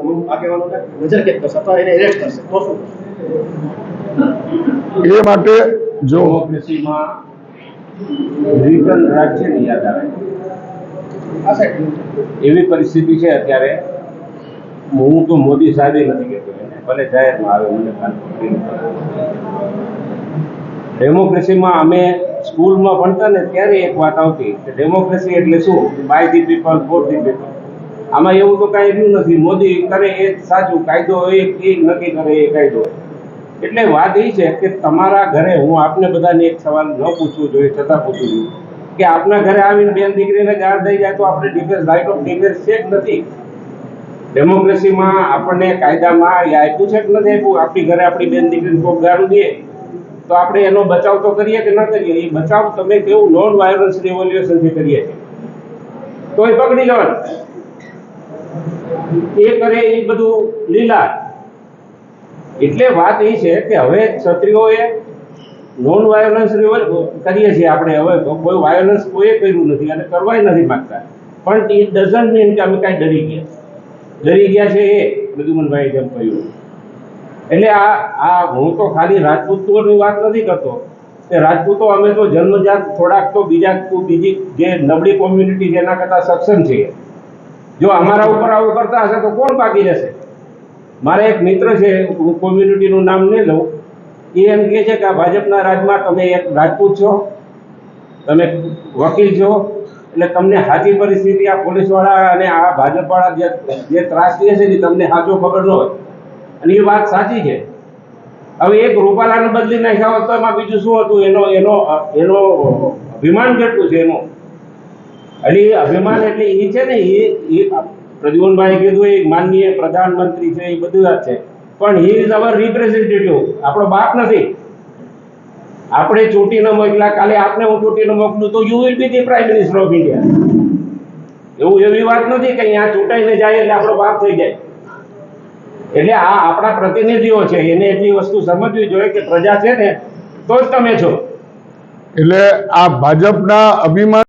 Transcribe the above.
અમુક એ માટે જો એવી પરિસ્થિતિ છે અત્યારે. હું તો મોદી સાહેબે નથી કહેતો ભલે જાહેરમાં આવે, મને ડેમોક્રેસીમાં અમે સ્કૂલમાં ભણતા ને ત્યારે એક વાત આવતી કે ડેમોક્રેસી એટલે શું? By the people for the people આમાં એવું તો કાંઈ રહ્યું નથી. મોદી કરે એ સાચું કાયદો એ એ નક્કી કરે એ કાયદો એટલે વાત એ છે કે તમારા ઘરે હું આપને બધાને એક સવાલ ન પૂછવું જોઈએ, છતાં પૂછું છું, કે આપના ઘરે આવીને બેન દીકરીને ગાળ દઈ જાય તો આપણે ડિફેન્સ રાઇટ ઓફ ડિફેન્સ છે જ નથી? ડેમોક્રેસીમાં આપણને કાયદામાં એ આપ્યું છે કે નથી આપ્યું? આપણી ઘરે આપણી બેન દીકરીને કોઈ ગાળું દે, તો આપણે એનો બચાવ તો કરીએ કે ન કરીએ? એ બચાવ તમે કેવું નોન વાયોલન્સ રિવોલ્યુશનથી કરીએ છીએ? તો એ પકડી જવાનું. એ કરે એ બધું લીલા. એટલે વાત એ છે કે હવે ક્ષત્રિયોએ નોન વાયોલન્સ કરીએ છીએ આપણે હવે કોઈ વાયોલન્સ કોઈએ કર્યું નથી અને કરવાય નથી માંગતા. પણ ઇટ ડઝન્ટ મીન કે અમે કાંઈ ડરી ગયા. ડરી ગયા છે એ પ્રદ્યુમનભાઈ જેમ કહ્યું. એટલે આ આ હું તો ખાલી રાજપૂતોની વાત નથી કરતો. કે રાજપૂતો અમે તો જન્મજાત થોડાક તો બીજા બીજી જે નબળી કોમ્યુનિટી જેના કરતાં સક્ષમ છીએ. જો અમારા ઉપર આવું કરતા હશે તો કોણ બાકી રહેશે મારા એક મિત્ર છે, હું કોમ્યુનિટીનું નામ નહીં લઉં, એ એમ કહે છે કે આ ભાજપના રાજમાં તમે એક રાજપૂત છો, તમે વકીલ છો, એટલે તમને સાચી પરિસ્થિતિ આ પોલીસવાળા અને આ ભાજપવાળા જે જે ત્રાસ કહે છે ને તમને સાચો ખબર ન હોય. અને એ વાત સાચી છે. હવે એક રૂપાલાને બદલી નાખ્યા હોત તો એમાં બીજું શું હતું? એનો એનો એનો અભિમાન કેટલું છે એનું? એટલે અભિમાન એટલે એ છે ને, એ પ્રદ્યુમનભાઈ કીધું, એ માનનીય પ્રધાનમંત્રી છે, એ બધું જ છે. પણ હી ઇઝ અવર રિપ્રેઝેન્ટેટિવ આપણો બાપ નથી. આપણે ચૂંટીને મોકલા, કાલે આપને હું ચૂંટીને મોકલું, તો you will be the prime minister of India એવું એવી વાત નથી કે અહીંયા ચૂંટાઈને જાય એટલે આપણો બાપ થઈ જાય. એટલે આ આપણા પ્રતિનિધિઓ છે, એને એટલી વસ્તુ સમજવી જોઈએ કે પ્રજા છે ને, તો જ તમે છો. એટલે આ ભાજપના અભિમાન